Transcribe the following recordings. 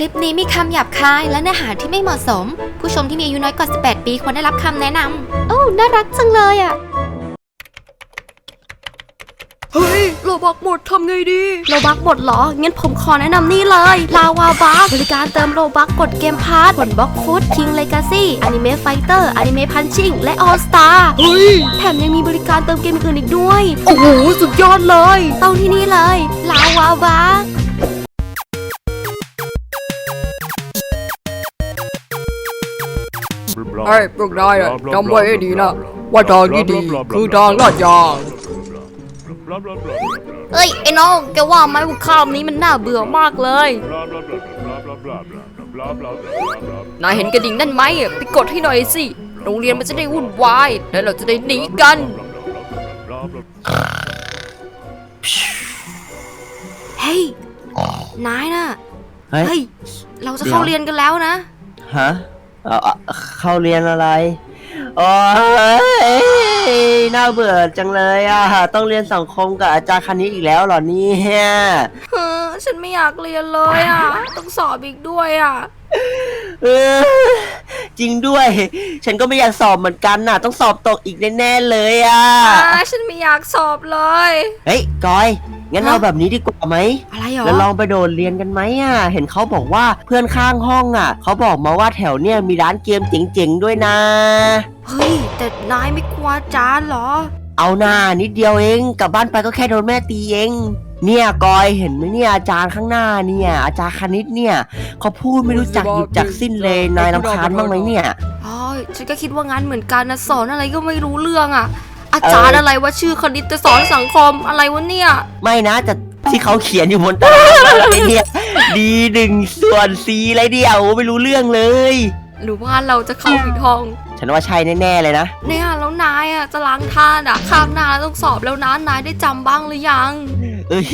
ลิปนี้มีคำหยาบคายและเนื้อหาที่ไม่เหมาะสม ผู้ชมที่มีอายุน้อยกว่า 18 ปีควรได้รับคำแนะนำโอ้ น่ารักจังเลยอะ เฮ้ยโลบักหมดทำไงดีโลบักหมดเหรอ งั้นผมขอแนะนำนี่เลย ลาวาบักบริการเติมโลบักกดเกมพาร์ทผลบล็อกฟุตคิงเลกาซี่อนิเมะไฟเตอร์อนิเมะพันชิงและออสตาเฮ้ย แถมยังมีบริการเติมเกมอื่นอีกด้วย โอ้โห สุดยอดเลย ต้องที่นี่เลย ลาวาบัก ไอ้พวกนายอะจำไว้ให้ดีนะ ว่าทางที่ดีคือทางลาดยางเอ้ยไอ้น้องแกว่าไหมว่าข้าวนี้มันน่าเบื่อมากเลย นายเห็นกระดิ่งนั่นไหมอะไปกดให้หน่อยสิ โรงเรียนมันจะได้วุ่นวาย แล้วเราจะได้หนีกัน เฮ้ย นายน่ะ เฮ้ยเฮ้ยเราจะเข้าเดี๋ยวเรียนกันแล้วนะ ฮะ เอาเอาเข้าเรียนอะไรโอ้ยน่าเบื่อจังเลยอะ ต้องเรียนสังคมกับอาจารย์คณิตอีกแล้วเหรอเนี่ยเฮ้อฉันไม่อยากเรียนเลยอะ ต้องสอบอีกด้วยอะ เออจริงด้วย ฉันก็ไม่อยากสอบเหมือนกันน่ะ ต้องสอบตกอีกแน่ๆเลยอะ อ่า ฉันไม่อยากสอบเลย เฮ้ยกอย งั้นฮะ เอาแบบนี้ดีกว่าไหมอะไรหรอแล้วลองไปโดดเรียนกันไหมอะ เห็นเขาบอกว่าเพื่อนข้างห้องอะ เขาบอกมาว่าแถวเนี่ยมีร้านเกมเจ๋งๆด้วยนะ เฮ้ย แต่นายไม่กลัวอาจารย์เหรอ เอาหน้านิดเดียวเองกลับบ้านไปก็แค่โดนแม่ตีเอง เนี่ยกอยเห็นไหมเนี่ยอาจารย์ข้างหน้าเนี่ย อาจารย์คณิตเนี่ยเขาพูดไม่รู้จักหยุดจักสิ้นเลยนายรำคาญบ้างไหมเนี่ย อ๋อ ฉันก็คิดว่างั้นเหมือนกันนะสอนอะไรก็ไม่รู้เรื่องอะ อาจารย์เออออะไรว่าชื่อคณิตจะสอนสังคมอะไรวะเนี่ย ไม่นะแต่ที่เขาเขียนอยู่บนตารางอะไรเนี่ยดีหนึ่งส่วนสีอะไรเดียวไม่รู้เรื่องเลย หรือว่าเราจะเข้าผิดห้อง ฉันว่าใช่แน่ๆเลยนะ เนี่ยแล้วนายอะจะล้างท่าอะข้ามหน้าต้องสอบแล้วนะนายได้จำบ้างหรือยังเอ้ย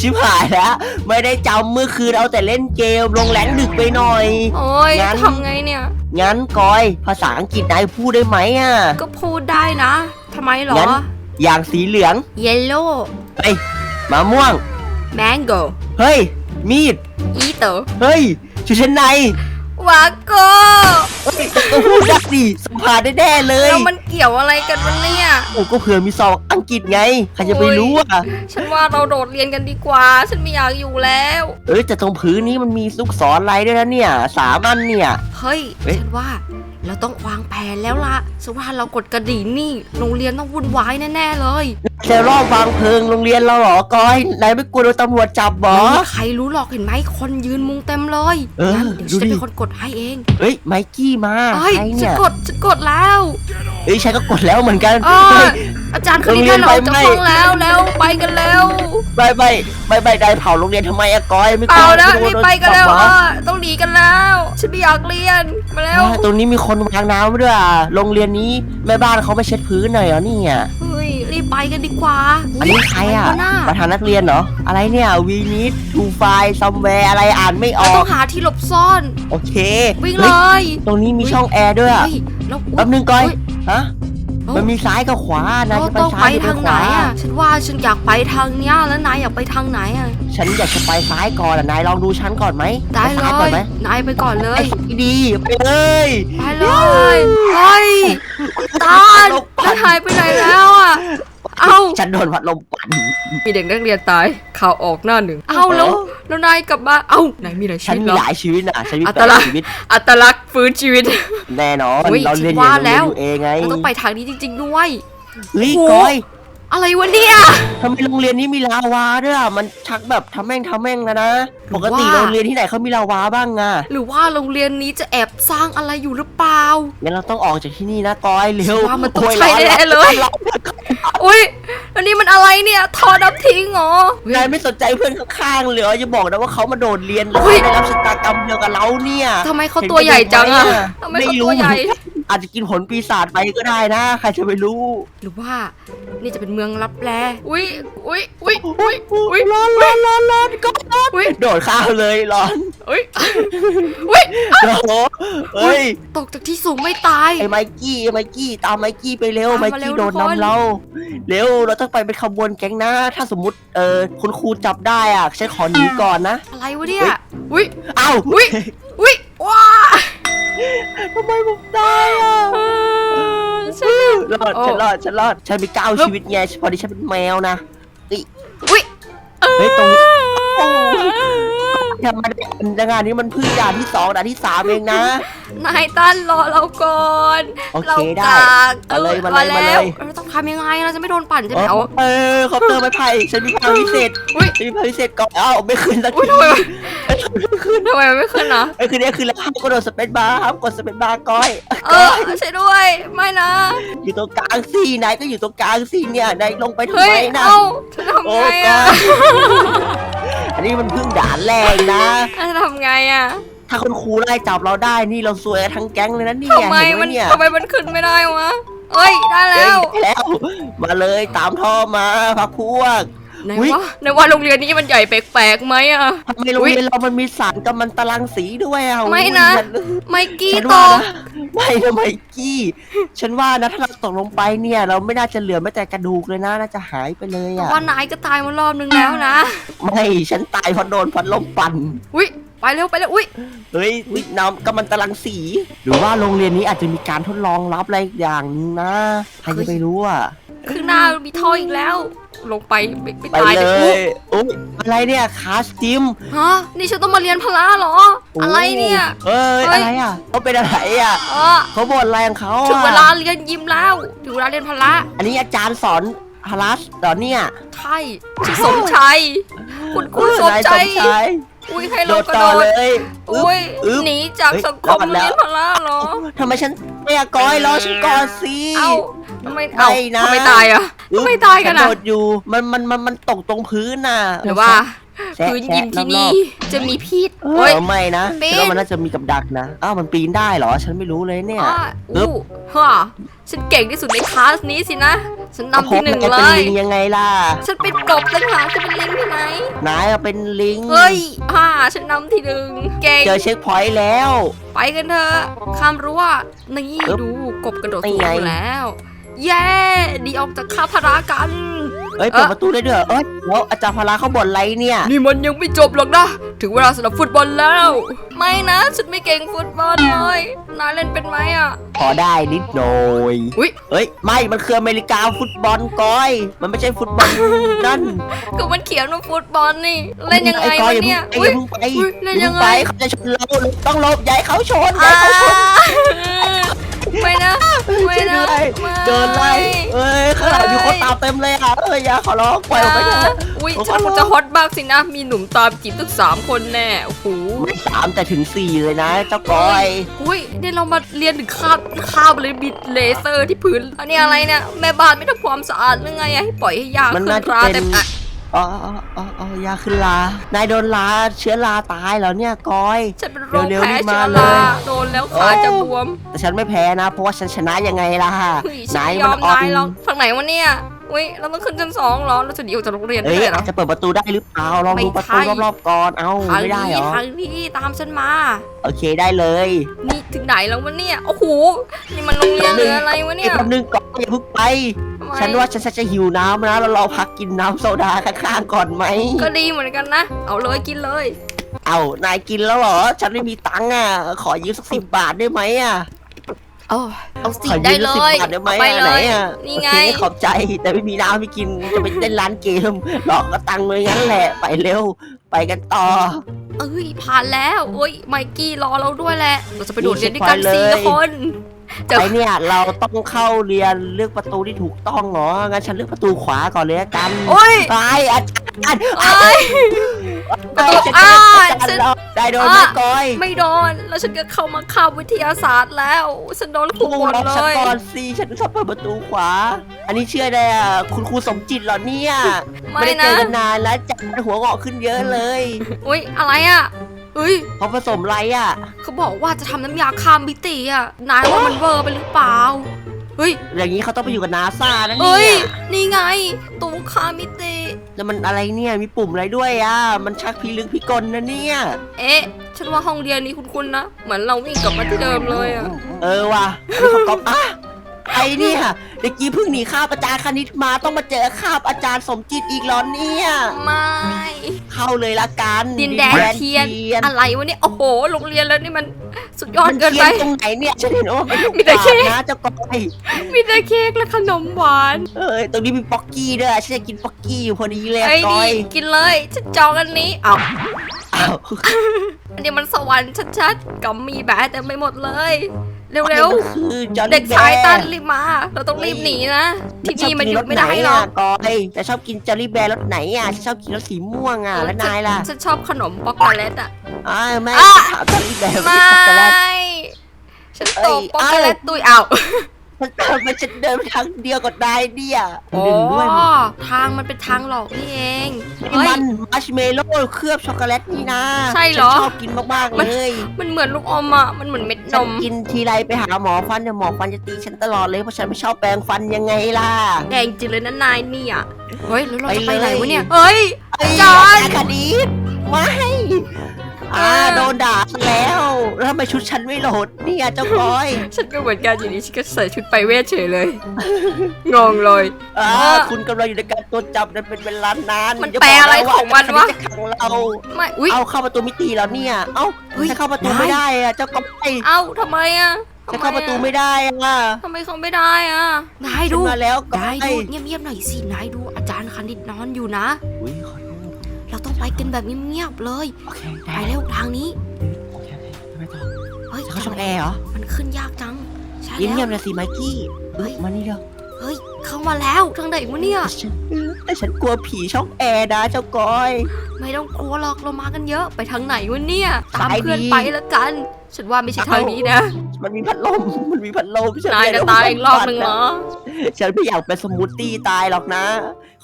ชิบหายแล้วไม่ได้จำเมื่อคืนเอาแต่เล่นเกมลงแรงดึกไปหน่อย โอ้ยงั้นทำไงเนี่ย งั้นกอย ภาษาอังกฤษนายพูดได้ไหมอะ ก็พูดได้นะ ทำไมเหรอ งั้น อย่างสีเหลือง yellow เฮ้ยมะม่วง mango เฮ้ย มีด eater เฮ้ย ชุดชั้นในวาโกเฮ้ยก็พูดได้ดิสัมผัสได้แน่ๆเลยแล้วมันเกี่ยวอะไรกันวะเนี่ย โอ้ก็เผื่อมีสอบอังกฤษไง ใครจะไปรู้อะ ฉันว่าเราโดดเรียนกันดีกว่า ฉันไม่อยากอยู่แล้ว เอ้ยแต่ตรงพื้นนี้มันมีลูกศรอะไรด้วยนะเนี่ย สามอันเนี่ย เฮ้ย เอ๊ะ ฉันว่า เราต้องวางแผนแล้วล่ะฉันว่าเรากดกระดิ่งนี่โรงเรียนต้องวุ่นวายแน่ๆเลยจะรอบวางเพลิงโรงเรียนเราเหรอกอยนายไม่กลัวโดนตำรวจจับเหรอไม่มีใครรู้หรอกเห็นไหมคนยืนมุงเต็มเลยเอองั้นเดี๋ยวฉันดูดิจะเป็นคนกดให้เองเฮ้ยไมกี้มาเฮ้ยใครฉัเนี่นยกดฉันกดแล้วเฮ้ยฉันก็กดแล้วเหมือนกันเอเฮ้อยอาจารย์คณิตโรงเรียท่านนออกจากไฟไหม้ห้องแล้วแล้วไปกันแล้วไม่ไม่ไม่ไม่ได้เผาโรงเรียนทำไมอะกอยไม่กเปลัล่าวนะม่รีบโดไปกันแล้วจับเหรอะอต้องหนีกันแล้ว ฉันไม่อยากเรียนมาแล้วอ่าตรงนี้มีคนวางน้ำด้วยอะโรงเรียนนี้แม่บ้านเขาไม่เช็ดพื้นหน่อยเหรอเนี่ยเฮ้ยรีบไปกันดีกว่าอันนี้ใครอะวน่าประธานนักเรียนเหรออะไรเนี่ยวีนิดทูไฟซัมแวร์อะไรอ่านไม่อเราอต้อก งหาที่หลบซ่อนโอเควิ่งฮ้เลยตรงนี้มีช่องแอร์ด้วยอะเฮ้ยแล้วอุ๊ยแป๊บนึงก่อนเฮ้ยฮะเอ้า มันมีซ้ายกับขวานายเราจะไปต้องซ้าไปยหรือทางขไหนวาอะ ฉันว่าฉันอยากไปทางเนี้ยแล้วนายอยากไปทางไหนอะ ฉันอยากจะไปซ้ายก่อนอะนายลองดูฉันก่อนไหมได้ปเลซ้ายก่อนยไหมนายไปก่อนเลไอ้ยสักดีไปเลยไปเลย เฮ้ย ตาลลงปั่นานยหายไปไหนแล้วอะ เอ้า ฉันโดนพัดลมปั่นมีเด็กนักเรียนตายข่าวออกหน้าหนึ่งเอ้าแล้วแล้วนายกลับมาเอ้านายมีหลายชีฉันวิตมีเหรอ หลายชีวิตอะฉันมีอัแปตดลักษณ์ ชีวิตอัตลักษณ์ฟื้นชีวิต แน่นอน อุ๊ยเราเรียนฉันอยู่ว่าโรงเรีแล้ยนวอยู่เองไงเราต้องไปทางนี้จริง ๆ ด้วยเฮ้ยโอ้โหกอย อะไรวะเนี่ย ทำไมโรงเรียนนี้มีลาวาด้วยอะมันชักแบบทำแม่งทำแม่งแล้วนะ หรือปกติว่าโรงเรียนที่ไหนเขามีลาวาบ้างอะหรือว่าโรงเรียนนี้จะแอบสร้างอะไรอยู่หรือเปล่า งั้นเราต้องออกจากที่นี่นะกอยเร็วว่ามันต้องโยใช่แน่เลย ร้อนอุ้ยแล้วนี่มันอะไรเนี่ยทอดับทิ้งเหรอนายไม่สนใจเพื่อนข้างๆเลยเหรออย่าบอกนะว่าเขามาโดดเรียนแล้วอุ๊ย ได้รับชะตากรรมเดียวกับเราเนี่ย ทำไมเขาตัวใหญ่จังอะทำไมไม่เขารู้ตัวใหญ่ อาจจะกินผลปีศาจไปก็ได้นะ ใครจะไปรู้หรือว่านี่จะเป็นเมืองลับแลอุ้ยอุ้ยอุ้ยอุ้ยอุ้ยร้อนร้อนร้อนร้อนก็ร้อนอุ้ยโดดข้าวเลยร้อนอุ้ยอุ้ยโอ้โหเฮ้ยตกจากที่สูงไม่ตาย ไอ้ไมกี้ไอ้ไมกี้ตามไมกี้ไปเร็วตามไมมาเร็กี้วโดนทุกคน นำเราเร็วเราต้องไปเป็นขบวนแก๊งนะ ถ้าสมมติเออคุณครูจับได้อะฉันขอหนีก่อนนะอะไรวะเนี่ยอุ้ยเอ้าอุ๊ยอุ้ยว้า ทำไมผมตายอะฉัน รอดโอ้ฉันรอด ฉันรอด ฉันมีเก้าฮึบชีวิตไงพอดีฉันเป็นแมวนะ อุ้ยเฮ้ยตรงนี้ โอ้ ทำไมในงานนี้มันเพิ่งด่านที่สองด่านที่สามเองนะ นายตั้นรอเราก่อนโอเคเราได้กากมาเลยออมาเลยแล้วมาเลย เราต้องทำยังไงเราจะไม่โดนปั่นใช่ไหมเอเอาอเออคอปเตอร์ไม้ไผ่ฉันมีพลังพิเศษอุ๊ยฉันมีพลังพิเศษก่อนเอ้าไม่ขึ้นสักอุ้ยทีทำไมมันทำไมมันไม่ขึ้นนะไอ้คือเนี้คือแล้วห้ามกระโดดสเปซบาร์ห้ามกดสเปซบาร์ก้อย เออใช่ด้วยไม่นะ อยู่ตรงกลางสินายก็อยู่ตรงกลางสิเนี่ยนายลงไปทำเฮ้ไมยนะเอ้าฉันทำโอ้ไงก้อะอย อันนี้มันเพิ่งด่านแรกนะฉันทำไงอะถ้าคุณครูไล่จับเราได้นี่เราซวยกันทั้งแก๊งเลยนะเนี่ยทำไมเห็นไหมมันเนี่ยทำไมมันขึ้นไม่ได้วะเอ้ยได้เฮ้ยแล้วได้แล้ว มาเลยตามท่อมาพักพวก ไหนอุ๊ยว่าไหนว่าโรงเรียนนี้มันใหญ่แปลกๆไหมอะ ทำไมโรงเรียนเรามันมีสารกัมมันตรังสีด้วยอะไม่นะฉัไมกี้ฉันตว่ากนะไม่นะไมกี้ ฉันว่านะถ้าเราตกลงไปเนี่ย เราไม่น่าจะเหลือแม้แต่กระดูกเลยนะน่าจะหายไปเลยแต่อะว่านายก็ตายมารอบนึงแล้วนะ ไม่ฉันตายเพราะโดนพัดลมปั่นอุ้ยไปเร็วไปเร็วอุ้ยเฮ้ยนี่น้ำกัมมันตรังสี หรือว่าโรงเรียนนี้อาจจะมีการทดลองรับอะไรอย่างหนึงนะใครจะไปรู้อะ ข้างหน้ามีท่ออีกแล้ว ลงไปไม่ไม่ไปตายเลเลยอุ๊ยโอ้ยอะไรเนี่ยคาสติมฮะนี่ฉันต้องมาเรียนพละเหรอ อะไรเนี่ยเอ้ยเฮ้ยอะไรอะเขาเป็นอะไรอะเออเขาบ่นอะไรของเขาถึงอะเวลาเรียนยิมแล้วถึงเวลาเรียนพละอันนี้อาจารย์สอนฮารัสเหรอเนี่ยใช่ชื่อสมชัยคุณคุณสมนายชัยสมชัยอุ้ยให้โดเราดกระต่โดอดเลยอึ๊บอุ้ยอึ๊บหนีจากเฮ้ยสังคมรอดแล้วเรียนพละเหรอทำไมฉันไม่อยากกอยรอฉันก่อนสิเอ้า ทำไมเอ้าไม่นะ ทำไมตายอะอึ๊บทำไมตายกันฉัอะ โดดอยู่มันมันมันมันตกตรงพื้นน่ะหรือว่าแชะพื้นยิมที่แชะรนี่อบจะมีพิษๆเอโอ้ยอไม่นะปีนฉันว่ามันน่าจะมีกับดักนะอ้าวมันปีนได้เหรอ ฉันไม่รู้เลยเนี่ยอ่าอึ๊อู้บ ฮ่าฉันเก่งที่สุดในคลาสนี้สินะ ฉันนำที่หนึ่งก็เลพบว่าแกเป็นยลิงยังไงล่ะฉันเป็นกบต่างหากจะเป็นลิงที่ไหน นายอะเป็นลิงเฮ้ยฮ่าฉันนำที่หนึ่งเก่ง เจอเช็คพอยต์แล้ว ไปกันเถอะข้ามรั้วนี่อึ๊บดูกบกระโดดนี่สูงไงอยู่แล้ว เย้ดีออกจากคาพารากัน เอ้ยเปิดประตูได้ด้วยเหรอเอ้ยแล้วอาจารย์พลาเขาบ่นอะไรเนี่ย นี่มันยังไม่จบหรอกนะ ถึงเวลาสำหรับฟุตบอลแล้ว ไม่นะฉันไม่เก่งฟุตบอลเลยนายเล่นเป็นไหมอะ พอได้นิดหน่อยอุ๊ยเฮ้ยไม่มันคืออเมริกาฟุตบอลก้อย มันไม่ใช่ฟุตบอลนั่นก็มันเขียนว่าฟุตบอลนี่ เล่นยังไงอ้ก้อวะอย่าเนี่ยเพิ่งไปอย่าอุ๊ยเพิ่งไปเล่นอย่ายังเพิ่งไงไปเขาจะชนเราต้องหลบอย่าให้เขาชนอย่าอ่าให้เขาชน ไม่นะไม่ช่วยนะด้วยไม่เดินไล่เอ้ยข้างหลังมีคนตามเต็มเลยอะเอ้ยอย่าขอร้องปล่อยออกไปเถอะอุ้ยโอ้โหฉันคงจะฮอตมากสินะ มีหนุ่มตามจีบตั้งสามคนแน่โอ้โหไม่สามแต่ถึงสี่เลยนะเจ้าก้อยอุ้ยนี่เรามาเรียนถึงคาบคาบเลยบิดเลเซอร์ที่พื้นอันนี้อะไรเนี่ยแม่บ้านไม่ทำความสะอาดหรือไงอะให้ปล่อยให้ยามันขึ้น่านจะราเป็เต็นมอะ อ๋ออ๋ออ๋ออ๋อยาขึ้นลา นายโดนลาเชื้อราตายแล้วเนี่ยก้อย ฉันเป็นโรคเร็วๆแพ้รีบมาเชื้อเลยราโดนแล้วขาจะบวมแต่ฉันไม่แพ้นะ เพราะว่าฉันชนะยังไงล่ะเฮ้ยฉันนายไม่ยมัอนมอ่อนนายหรอกฝั่งไหนวะเนี่ย อุ้ยเราต้องขึ้นชั้นสองเหรอเราจะหนีออกจากโรงเรียนเอ้ได้ยเหรอ จะเปิดประตูได้หรือเปล่าลองดูไม่ประใช่ตูรอบๆก่อนเอ้าทางไม่ได้นี้เหรอทางนี้ตามฉันมา โอเคได้เลยนี่ถึงไหนแล้ววะเนี่ย โอ้โห นี่มันโรงเรียนหรืออะไรวะเนี่ยแป๊บนึงก่อนอย่าเพิ่งไป ทำไมฉันว่าฉันจะหิวน้ำนะแล้วเราพักกินน้ำโซดาข้างๆก่อนไหมก็ดีเหมือนกันนะ เอาเลยกินเลย เอานายกินแล้วเหรอ ฉันไม่มีตังค์อะ ขอยืมสักสิบบาทได้ไหมอะ โอ้เอาสิขอได้ยืมเลสักสิยบบาทได้ไหมไปอะเลไหนย อะนี่โอไงเคขอบใจแต่ไม่มีน้ำไม่กินจะไปเล่นร้านเกมหลอกก็ตังค์เลยงั้นแหละไปเร็ว ไปกันต่อ เอ้ยผ่านแล้วโอ้ยไมกี้รอเราด้วยแหละ เราจะไปโดดเรียนด้วยกันนี่สี่ไปเลย คนเจอไอเนี่ยเราต้องเข้าเรียนเลือกประตูที่ถูกต้องเหรอ งั้นฉันเลือกประตูขวาก่อนเลยละกันโอ้ยไปอาจารย์เอ้ยไปฉันอ้าจะเป็นอาจารฉันย์แล้วได้โดนอะไม่ก้อยไม่โดน แล้วฉันก็เข้ามาคาบวิทยาศาสตร์แล้ว ฉันโดนครูครูหมดล็อกเลฉันย ก่อนสิฉันชอบเปิดประตูขวา อันนี้เชื่อได้อะคุณครูสมจิตเหรอเนี่ยไม่ไม่ได้เจนะ อกันนานแล้วจับหัวงอกขึ้นเยอะเลย อุ้ยอะไรอะ เฮ้ยเขาผสมอะไรอะ เขาบอกว่าจะทำน้ำยาคามมิติอะ นายว่ามันเวอร์ไปหรือเปล่า เฮ้ยอย่างนี้เขาต้องไปอยู่กับนาซานะเฮ้เนี่ยยนี่ไงตู้คามมิติ แล้วมันอะไรเนี่ยมีปุ่มอะไรด้วยอะ มันชักพิลึกพิกลนะเนี่ย เอ๊ะ ฉันว่าห้องเรียนนี้คุ้นๆนะ เหมือนเราวิ่งกลับมาที่เดิมเลยอะ เออว่ะนี่เขาก๊อปอะ ไอเนี่ยเด็กกี้เพิ่งหนีคาบอาจารย์คณิตมาต้องมาเจอคาบอาจารย์สมจิตอีกเหรอเนี่ย ไม่ เข้าเลยละกันดินแดนเทียนอะไรวะเนี่ยโอ้โหโรงเรียนแล้วนี่มันสุดยอดมันเกินเทีไปยนตรงไหนเนี่ยฉันเห็นว่ามันเป็นมีแต่เค้กนะเจ้ากอยมีแต่เค้กและขนมหวานเอ้ยตรงนี้มีป๊อกกี้ด้วยฉันจะกินป๊อกกี้อยู่พอดีเลยไอ้ยกอนี่ยกินเลยฉันจองอันนี้อ้าวอ้าวอันนี้มันสวรรค์ชัดๆกัมมีแบะเต็มไปหมดเลย เร็วมันคือจอห์นๆ เด็กชายตันรีบมา เราต้องรีบหนีนะ ที่นี่มันหยุดไม่ได้หรอกกอยแต่ชอบกินจอร์รี่แบร์รสไหนอะฉันชอบกินรสสีม่วงอะแล้วนายล่ะฉันชอบขนมป๊อกโกแลตอะอ่าไม่อะ ถามจอร์รี่แบร์ไม่ไม่ช็อกโกแลตฉันเอ้ตยกป๊อกโกแลตตุยอ้าว มันทำไมฉันเดินทางเดียวกับนายเนี่ยโอ้ดึงด้วยทางมันเป็นทางหลอกนี่เองนี่เฮ้ย มันมัชเมลโล่เคลือบช็อกโกแลตนี่นะใช่เหรอ ฉันชอบกินมากๆเลยมันเหมือนลูกอมอะมันเหมือนเม็ดนฉันม กินทีไรไปหาหมอฟันเดี๋ยวหมอฟันจะตีฉันตลอดเลยเพราะฉันไม่ชอบแปรงฟันยังไงล่ะ แดงจริงเลยนะนายเนี่ยเฮ้ยแล้วเราจะไปไปเลย ไหนวะเนี่ยเฮ้ย เอ้ยจอห์นคดีไม่ อ่าเออโดนด่าซะแล้วแล้วทำไมชุดฉันไม่โหลดเนี่ยเจ้าก้อยฉันก็เหมือนกันอยู่ดีฉันก็ใส่ชุดไปเวทเฉยเลย งงเลย อ่าเออคุณกำลังอยู่ในการตรวจจับนั้นเป็นเวลานานมันอย่าแปลบกอะไรนของมันวะจะขังเราไม่อุ้ย เอาเข้าประตูมิติแล้วเนี่ย เอ้าเฮ้ย จะเข้าประตูได้ไม่ได้อะเจ้าก้อยเอ้าทำไมอะจะเข้าประตูไม่ได้อะทำไมเขาไม่ได้อะนายดูฉันมาแล้วก้นาอยดูเงียบๆหน่อยสิ นายดูอาจารย์คณิตนอนอยู่นะ อุ้ยขอโทษ เราต้องไปกันแบบเงียบๆเลย โอเคไปได้เร็วทางนี้ โอเคโอเคไปต่อเฮ้ยจะเข้าช่องแอร์เหรอมันขึ้นยากจัง ใช่เงีแล้ยบวๆนะสิไมกี้เฮ้ยมานี่เดี๋ยว เฮ้ย เข้ามาแล้วทางไหนวะเนี่ยฉันแต่ฉันกลัวผีช่องแอร์นะเจ้าก้อย ไม่ต้องกลัวหรอกเรามากันเยอะไปทางไหนวะเนี่ย ตามสายดีเพื่อนไปแล้วกัน ฉันว่าไม่ใช่ทางนี้นะ มันมีพัดลม มันมีพัดลมฉันายไม่จะได้ตายอีกรอบหนึ่งเหรอ ฉันไม่อยากเป็นสมูทตี้ตายหรอกนะ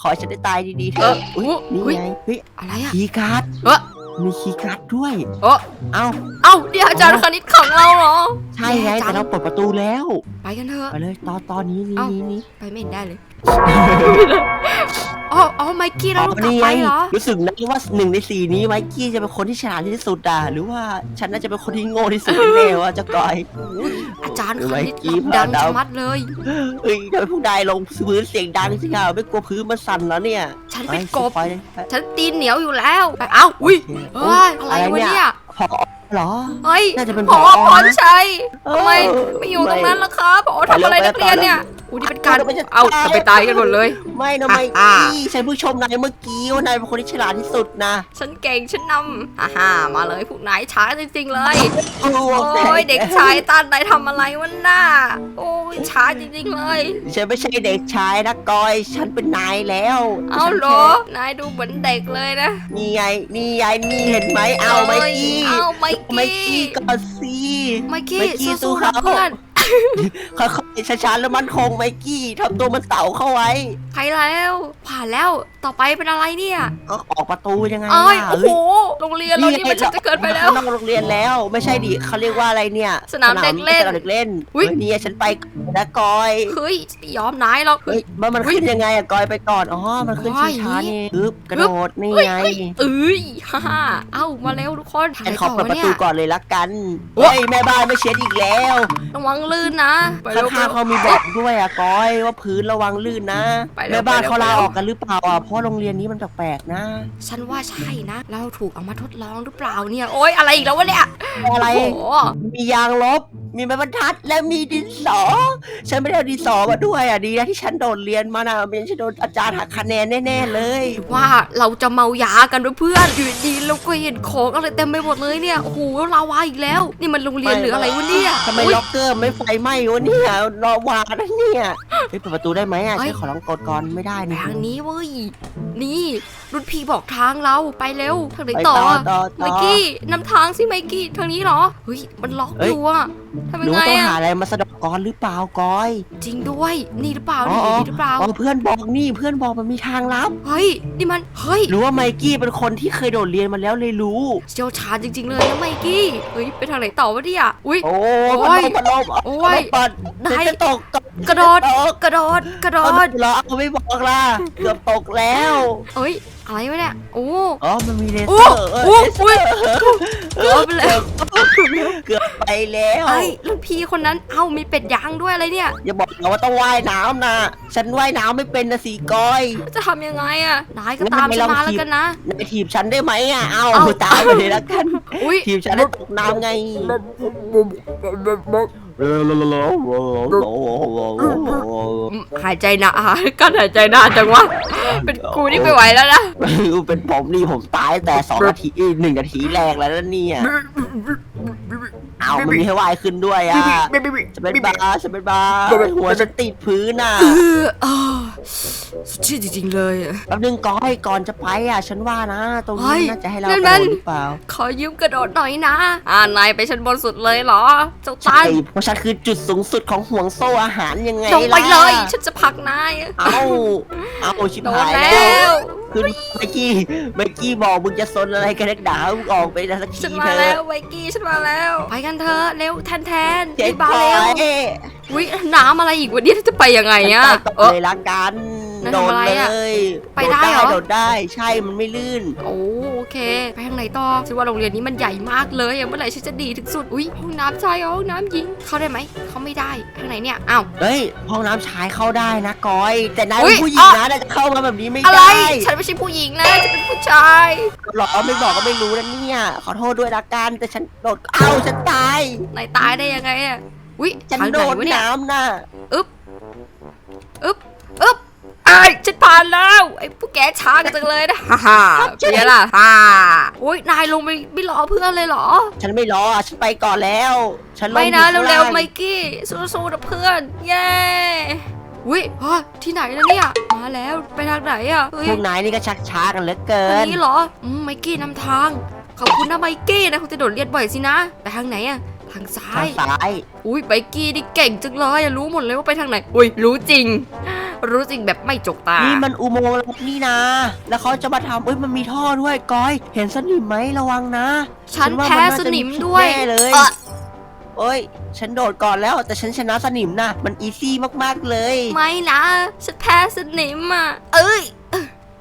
ขอให้ฉันได้ตายดีๆเถเอออะอุ๊อุ๊ยยนี่ไงเฮ้ยอะไรอะคีย์การ์ดเออ มีคีย์การ์ดด้วยเออเอ้าเอ้าเดี๋ยวอาจารย์คณิตของเราเหรอใช่ไงแย่จังแต่เราเปิดประตูแล้ว ไปกันเถอะ ไปเลยตอนตอนนี้นี่เอ้านี่นี่ไปไม่เห็นได้เลย อ๋ออ๋อไมค์กี้เราต้องกลับนี่ไปไงเหรอ รู้สึกนะว่าหนึ่งในสี่นี้ไมค์กี้จะเป็นคนที่ฉลาดที่สุดอะหรือว่าฉันน่าจะเป็นคนที่โง่ที่สุดแน่ๆว่าจะก่อย อาจารย์คไมณิตค์กี้ดังพาดาวชะมัดเลย เฮ้ยทำไมพวกนายลงพื้นเสียงดังสิครับไม่กลัวพื้นมันสั่นแล้วเนี่ย ฉันเป็นกบ ไปเลยไป ฉันตีนเหนียวอยู่แล้วไปเอ้าอุ้ยเฮ้ยอะไรวะเนี่ย พอเหรอ เฮ้ยน่าจะเป็นผอผอพรชัยเออทำไมไม่อยู่ตรงนั้นล่ะครับผอทำอะไรนักเรียนเนี่ยอุ้ยนี่เป็นการเอาไปจะเอาจะไปตายกันหมดเลย ไม่นะอะไม่อะกี้ฉันเพิ่งชมนายเมื่อกี้ว่านายเป็นคนที่ฉลาดที่สุดนะฉันเก่งฉันนำอ่าฮ่ามาเลยพวกนายช้าจริงๆเลยโอ้โอ้ยเด็กชายตานนายทำอะไรวะหน้า โอ้ยช้าจริงๆเลย ฉันไม่ใช่เด็กชายนะกอย ฉันเป็นนายแล้วเอาฉันเหรแค่อนายดูเหมือนเด็กเลยนะ นี่ไงนี่ไงนี่เห็นไหมเอาไมกี้เอาไมไมกี้กี้ก่อนสิ ไมกี้ไมกี้สู้สู้ๆเขานะเพื่อน ค่อยๆช้าๆแล้วมันคงไมกี้ทำตัวมันเต่าเข้าไว้ใครแล้ว ผ่านแล้วต่อไปเป็นอะไรเนี่ยก็ออกประตูยังไงเอ้ยล่ะโอ้โหโรงเรียนเรานี่มันชักจะเกินไปแล้วนอกโรงเรียนแล้ว ไม่ใช่ดิเขาเรียกว่าอะไรเนี่ยสนามเด็กเล่นสนามเด็กเล่นอุ๊ย เฮ้ยเนี่ยฉันไปก่อนนะกอยเฮ้ยไม่ยอมนายหรอกเฮ้ยมันมันขึ้นยังไงอะกอยไปก่อนอ๋อมันขึ้นอ๋อช้าอย่างๆนี้นี่ปึ๊บกระโดดนี่เฮ้ยไงเฮ้ยเอ้ยฮ่าฮ่าเอ้ามาเร็วทุกคนถ่าฉัยนขอต่อเปิดประเนี่ตูยก่อนเลยละกันโอ๊ะเฮ้ยแม่บ้านไม่เช็ดอีกแล้ว ระวังลื่นนะ ไปเร็วข้างๆเขามีบอกด้วยอะกอยว่าพื้นระวังลื่นนะไปเร็วแม่บ้านไปเร็วเขาลาไปเร็วออกกันหรือเปล่าอะเพราะโรงเรียนนี้มันแปลกๆนะฉันว่าใช่นะ เราถูกเอามาทดลองหรือเปล่าเนี่ย โอ๊ยอะไรอีกแล้ววะเนี่ยอะไรโอ้โหมียางลบ มีไม้บรรทัดและมีดินสอ ฉันไม่ได้เอาดินสอมาด้วยอะดีนะที่ฉันโดนเรียนมานะไม่งั้นฉันโดนอาจารย์หักคะแนนแน่ๆเลย ว่าเราจะเมายากันด้วยเพื่อนอยู่ดีๆเราก็เห็นของอะไรเต็มไปหมดเลยเนี่ยโอ้โหลาวาอีกแล้ว นี่มันโรงเรียนหรืออะไรวะเนี่ยทำไมอุ๊ย ล็อกเกอร์ไม่ไฟไหม้วะเนี่ยรอวานะเนี่ยเฮ้ยเปิดประตูได้ไหมอะเฮ้ย ฉันขอลองกดก่อนไม่ได้ไปนี่ทางนี้เว้ย นี่รุ่นพี่บอกทางเราไปเร็วทางไหนไปต่อต่ออะต่อไมต่อกี้นำทางสิไมกี้ทางนี้เหรอเฮ้ยมันล็อกเอ้อยยู่อะทำหนูยังไงต้องอะหาอะไรมาสะเดอกกรหรือเปล่าก้อย จริงด้วยนี่หรือเปล่าอ๋นี่อนี่หรือเปล่าอ๋อเพื่อนบอกนี่เพื่อนบอกมันมีทางลับ เฮ้ยนี่มันเฮ้ยหรือว่าไมกี้เป็นคนที่เคยโดดเรียนมาแล้วเลยรู้ เชี่ยวชาญจริง ๆ เลยนะไมกี้เฮ้ยไปทางไหนต่อวะเนี่ยอุ้ย โอ้โอ้ยพัดลมพัดลมโอ้ยเปิดได้จะตกตกกระโดดตกกระโดดกระโดเอาด เหรอเอาไม่บอกล่ะ เกือบตกแล้ว เอ้ยอะไรวะเนี่ยโอ้อ๋อ มันมีเลโอ้เซอร์เออโอ้เลเซอุ้ยอร์เกือบไปแล้วเกือบไปแล้ว ไอ้รุ่นพี่คนนั้นเอ้ามีเป็ดยางด้วยอะไรเนี่ย อย่าบอกนะว่าต้องว่ายน้ำนะ ฉันว่ายน้ำไม่เป็นนะสีก้อย จะทำยังไงอะนายก็ตามฉันมาแล้วกันนะนายทีบฉันได้ไหมอะ เอาเอา ตายไปเลยแล้วกัน อุ้ยทีมฉันได้ตกน้ำไง หายใจหนาก็หายใจนาจังวะ เป็นกูนี่ไม่ไหวแล้วนะ เป็นผมนี่ผมตายแต่สองนาทีหนึ่งนาทีแรกแล้วนะเนี่ย เอามันมีให้วายขึ้นด้วยอะจะเป็นบาจะเป็นบาหัวฉันติดพื้นอะเออสดชื่นจริงๆเลยอะแป๊บนึงก้อยก่อนจะไปอะ ฉันว่านะ ตรงนี้น่าจะให้เรากระโดดหรือเปล่า ขอยืมกระโดดหน่อยนะ อ่านายไปชั้นบนสุดเลยเหรอ เจ้าตันเพราะฉันคือจุดสูงสุดของห่วงโซ่อาหารยังไงลงไปเลย ฉันจะผลักนาย เอาเอาชิบหายแล้วคือเมื่อกี้เมื่อกี้บอกมึงจะซนอะไรกันนักหนามึงออกไปนะสักฉัทีนมาเถแล้วอะไวกี้ฉันมาแล้ว ไปกันเถอะเร็วแทนแทนเจ๊รีบก้มาอเร็วยอุ้ยน้ำอะไรอีกวันนี้จะไปยังไงอะต่เอออเลยละกัน นายโดทำดอะไรเลอะยไปได้เหรอ โดดได้ใช่มันไม่ลื่น โอ้โอเค ไปทางไหนต่อฉันว่าโรงเรียนนี้มันใหญ่มากเลยอะเมื่อไหร่ฉันจะดีถึงสุดอุ้ยห้องน้ำชายห้องน้ำหญิงเข้าได้ไหมเข้าไม่ได้ทางไหนเนี่ยอ้าว เฮ้ยห้องน้ำชายเข้าได้นะกอย แต่นายอุ๊เป็ยนผู้หญิงนะนายจะเข้ามาแบบนี้ไม่อะไร ได้ฉันไม่ใช่ผู้หญิงนะฉันเป็นผู้ชายหรอไม่บอกก็ไม่รู้นะเนี่ย ขอโทษด้วยละกันแต่ฉันโดดเอ้าฉันตาย นายตายได้ยังไงอะอุ้ยฉันทางโดไหนดวะเนี่ยน้ำน่ะอึ๊บอึ๊บอึ๊บ ไอ้ยฉันผ่านแล้วไอ้พวกแกช้ากันจังเลยนะฮ่าฮ่าเป็นไงล่ะฮ่าโอ้ยนายลงไปไม่รอเพื่อนเลยเหรอ ฉันไม่รอฉันไปก่อนแล้ว ฉันลงไม่นะอยู่ข้างเร็วล่างๆไมกี้สู้ๆนะเพื่อน เย้อุ้ยฮะที่ไหนแล้วเนี่ยมาแล้วไปทางไหนอะเฮ้ยพวกนายนี่ก็ชักช้ากันเหลือเกิทางนนี้เหรออืมไมกี้นำทางขอบคุณนะไมกี้นะคุณจะโดดเรียนบ่อยสินะไปทางไหนอะทางซ้าทางย ซ้ายอุ้ยไมกี้นี่เก่งจังเลยอะรู้หมดเลยว่าไปทางไหนอุ้ยรู้จริง รู้จริงแบบไม่จกตา นี่มันอุโมงค์ลับนี่นะ แล้วเขาจะมาทำเอ้ยมันมีท่อด้วยกอย เห็นสนิมไหมระวังนะฉันว่าแพ้าสจะนิมผิด้วยแน่เลยเอ่อ โอ้ย ฉันโดดก่อนแล้วแต่ฉันชนะสนิมนะมันอีซี่มากๆเลย ไม่นะฉันแพ้สนิมอะ เอ้ย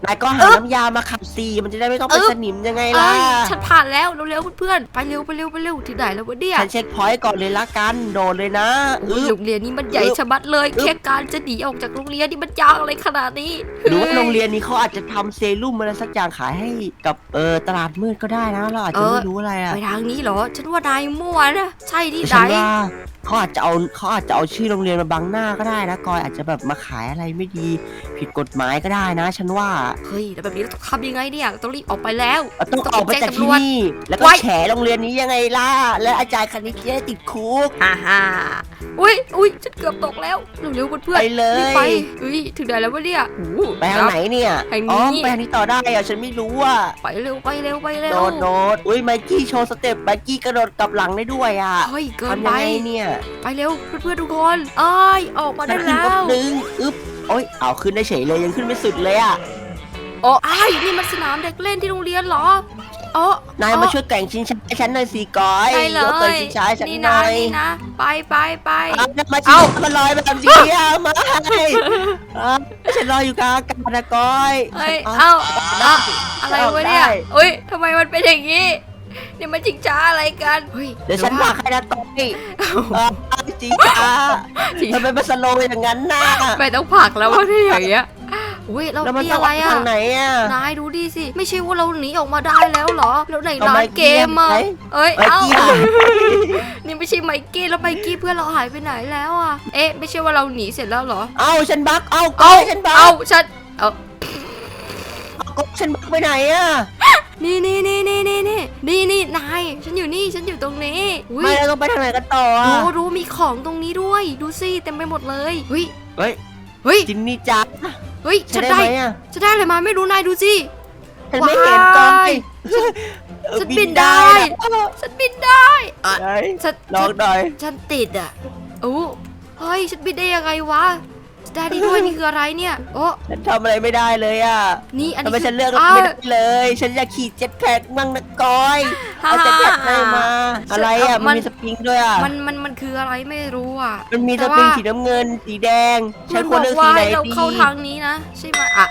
นายก็หาเอ๊ะน้ำยามาขับซีมันจะได้ไม่ต้องเป็นเอ๊ะสนิมยังไงเอ้ล่ะยฉันผ่านแล้วเร็วๆเพื่อนๆไปเร็วไปเร็วไปเร็วที่ไหนแล้ววะเนี่ย ฉันเช็คพอยต์ก่อนเลยละกันโดดเลยนะอุ๊ยอึ๊บโรงเรียนนี้มันใหญ่อึ๊บชะมัดเลยอึ๊บแค่การจะหนีออกจากโรงเรียนนี่มันยากอะไรขนาดนี้หรือว่าโรงเรียนนี้เขาอาจจะทำเซรุ่มอะไรสักอย่างขายให้กับเออตลาดมืดก็ได้นะเราอาจจะไม่รู้อะไรอะไปทางนี้เหรอ ฉันว่านายมั่วนะ ใช่ที่แต่ไหน ฉันว่า เขาอาจจะเอาเขาอาจจะเอาชื่อโรงเรียนมาบังหน้าก็ได้นะกอยอาจจะแบบมาขายอะไรไม่ดี ผิดกฎหมายก็ได้นะ ฉันว่าเฮ้ยแล้วแบบนี้เราต้องทำยังไงเนี่ยต้องรีบออกไปแล้วเราต้องออกไปจากที่นี่แล้วก็ไว้แฉโรงเรียนนี้ยังไงล่ะและอาจารย์คณิตจะได้ติดคุกฮ่าฮ่าอุ้ยอุ้ยฉันเกือบตกแล้วเร็วๆเพื่อนไปๆเลรีบยไปเฮ้ยถึงไหนแล้ววะเนี่ยโอ้โหไปทางไหนเนี่ยทางนี้อ๋อไปทางนี้ต่อได้อะฉันไม่รู้อะไปเร็วไปเร็วไปเร็วโดดโดดอุ้ยไมกี้โชว์สเต็ปไมกี้กระโดดกลับหลังได้ด้วยอะเฮ้ยเกินทำไปยังไงเนี่ยไปเร็วเพื่อนๆทุกคนเอ้ยออกมาได้ขึ้นแล้แป๊วบนึงอึ๊บโอ้ยเอาขึ้นได้เฉยเลยยังขึ้นไม่สุดเลยอะโอ้ไอ้ายนี่มันสนามเด็กเล่นที่โรงเรียนเหรอโอ้นายมาช่วยแก่งชิงช้าให้ฉันหน่อยสิก้อยได้เลยกแก่งชิงช้าให้ฉันนี่หนะน่อยนี่นะ ไปไปไป เอามาชิเอ้างมันลอยแบบนี้อะมาให้อะฉันรออยู่กลางอากาศนะก้อยเฮ้ยอะเอ้าเอ้าอะไรวะเนี่ยได้เฮ้ยทำไมมันเป็นอย่างนี้ นี่มันจิงจ้าอะไรกันเฮ้ยเดี๋ยวฉันหรือบอกให้นะก้อยเออจริงจ้าจิงทำไมมันสโลว์อย่างนั้นน่ะไม่ต้องผลักแล้ววะที่อย่างเงี้ยอุ้ยเราแล้วมันนี่ต้ออะงไรไปอะทางไหนอะ นายดูดิสิ ไม่ใช่ว่าเราหนีออกมาได้แล้วเหรอ แล้วไหนเอาร้าไมนค์เกมอะไหน เอ้ยไมค์เอ้า กี้หายนี่ไม่ใช่ไมค์กี้แล้วไมค์กี้เพื่อนเราหายไปไหนแล้วอะเอ๊ะ ไม่ใช่ว่าเราหนีเสร็จแล้วเหรอ เอ้าฉันบักเอ้าก้เอ้าอยฉันบัก เอ้าฉัน เอ้า ก็ฉันบักไปไหนอะนี่นี่นี่นี่นี่นี่นี่นี่นาย ฉันอยู่นี่ ฉันอยู่ตรงนี้อุ้ไม่ยแล้วต้องไปทางไหนกันต่ออะรู้รู้มีของตรงนี้ด้วย ดูสิเต็มไปหมดเลยเฮ้ยเฮ้ยเฮ้ยจินนี่จ้าเฮ้ยฉัฉันนได้ได้ไหมอะฉันได้อะไรมาไม่รู้นายดูสิ ฉันไม่เห็นกอยเออฉันบินได้นะฉันบินได้ไหนฉันลองหน่อยฉันติดอะโอ้เฮ้ย ฉันบินได้ยังไงวะฉัน ได้ดีด้วยนี่คืออะไรเนี่ย โอ้ ฉันทำอะไรไม่ได้เลยอะนี่อันทำนี้ไมคืฉันเลือกอ้าไม่วได้เลย ฉันอยากขี่เจ็ตแพ็กมั่งนะกอยฮ่าเอาเจ็ตแพ็กให้มาฉันอะไรอะเอามัมันนมีสปริงด้วยอะ มันมันมันคืออะไรไม่รู้อะมันมีแต่สปริงว่าสีน้ำเงิน สีแดง ฉัมันนคบวรอกเลือกสีว่าไหนให้เราดีเข้าทางนี้นะ ใช่ไหมอะ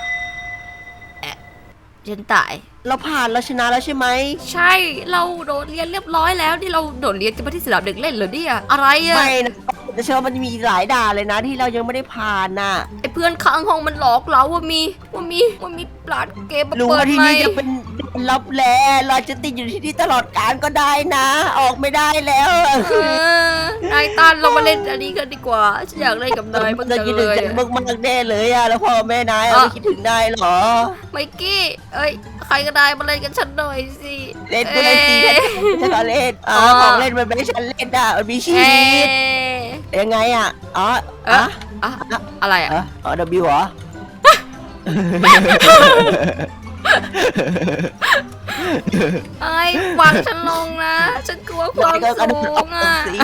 แอะฉันตาย เราผ่านเราชนะแล้วใช่ไหมใช่เราโดดเรียนเรียบร้อยแล้วนี่เราโดดเรียนกันมาที่สนามเด็กเล่นเหรอเนี่ยอะไรอะไม่นะแต่เชื่อว่ามันจะมีอีกหลายด่านเลยนะที่เรายังไม่ได้ผ่านน่ะไอ้เพื่อนข้างห้องมันหลอกเราว่ามีว่ามีว่ามี ร้านเกมมารู้เปิว่าดที่ใหม่นี่จะเป็นลับแลเราจะติดอยู่ที่นี่ตลอดกาลก็ได้นะ ออกไม่ได้แล้วเออนายตันเรามาเล่นอันนี้กันดีกว่าฉันอยากเล่นกับนายบ้างจะจังคิดเลถึงยใจมากมากๆแน่เลยอะแล้วพ่อแม่นายอะอะ ไม่คิดถึงนายเหรอไมกี้เอ้ยใครก็ได้มาเล่นกับฉันหน่อยสิเล่นด้วยสิเอ๊ะฉันก็เล่นอ๋ออ๋อ ของเล่นมันไม่ให้ฉันเล่นอะมันมีชีเอ๊วิตะยังไงอะอ๋อเอ๊ะอะอะอะไรอะอ๋ออ๋อ W เหรอ ไอ้ยวางฉันลงนะ ฉันกลัวความนายก็กระโดสูดออกงอะสิ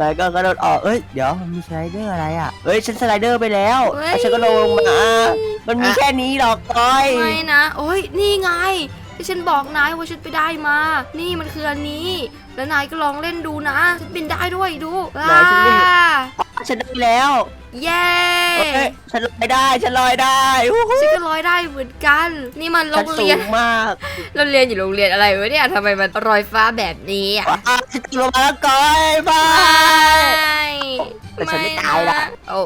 นายก็กระโดดออก เอ้ย เดี๋ยวมันมีสไลเดอร์อะไรอะเอ้ย ฉันสไลเดอร์ไปแล้วเฮ้ยแล้วฉันก็ลงมา มันมีแค่นี้หรอกก้อยไม่นะ โอ้ย นี่ไงที่ฉันบอกนายว่าฉันไปได้มา นี่มันคืออันนี้ แล้วนายก็ลองเล่นดูนะ ฉันบินได้ด้วยดูไหนฉันไม่เห็นว้าฉันได้แล้ว เย้เอ้ยฉันลอยได้ฉันลอยได้อู้หูฉันก็ลอยได้เหมือนกัน นี่มันโรฉันงสูเรียน งมากเราเรียนอยู่โรงเรียนอะไรวะเนี่ยทำไมมันลอยฟ้าแบบนี้อะว้าวฉันตกลงมาแล้วก้อยบาไม่ยแต่ฉันไม่ตายละโอ้